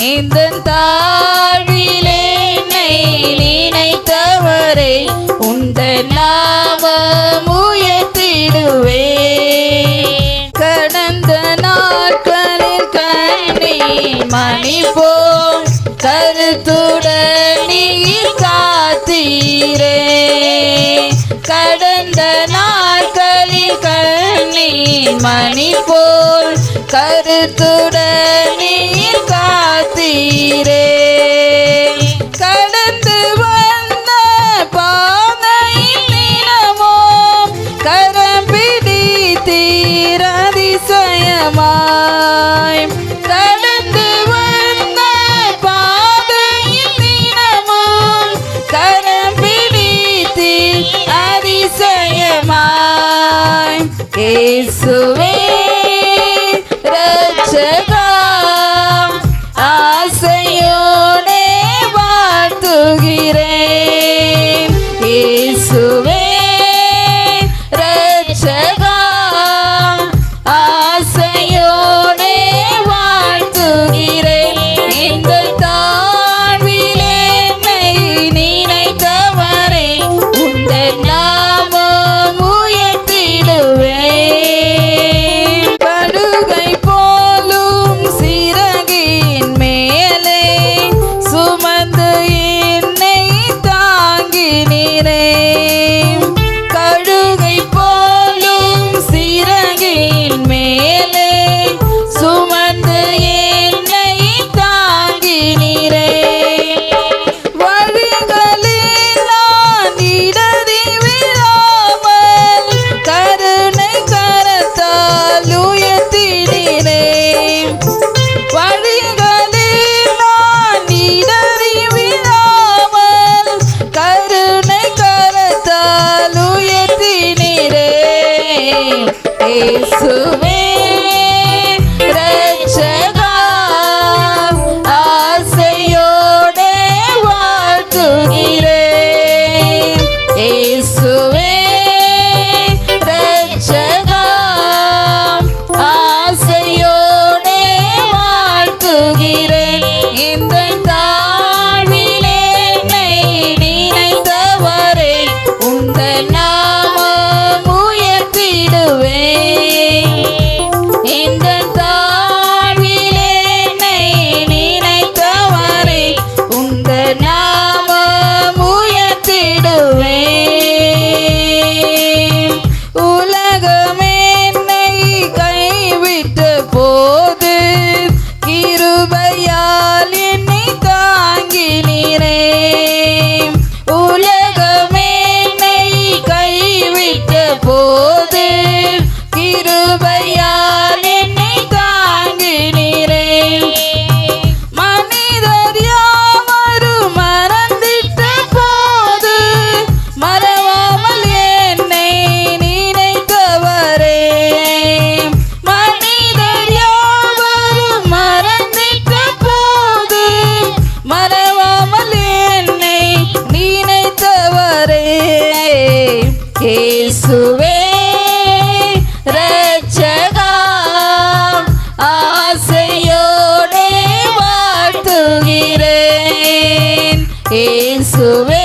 இந்த தாழிலே நினைத்தவரை உந்த நாமம் கடந்த நாட்களில் கண்ணி மணி போல் கருத்துடன் நீர் காத்தீரே. கடந்த நாட்களில் கண்ணி மணி போல் கருத்துடன் ஆசையோட வாழ்த்துகிறேன். மறவாமல் என்னை நினைத்தவரே. கேசுவே ஆசையோடே வாழ்த்துகிறேன். ஏசுவே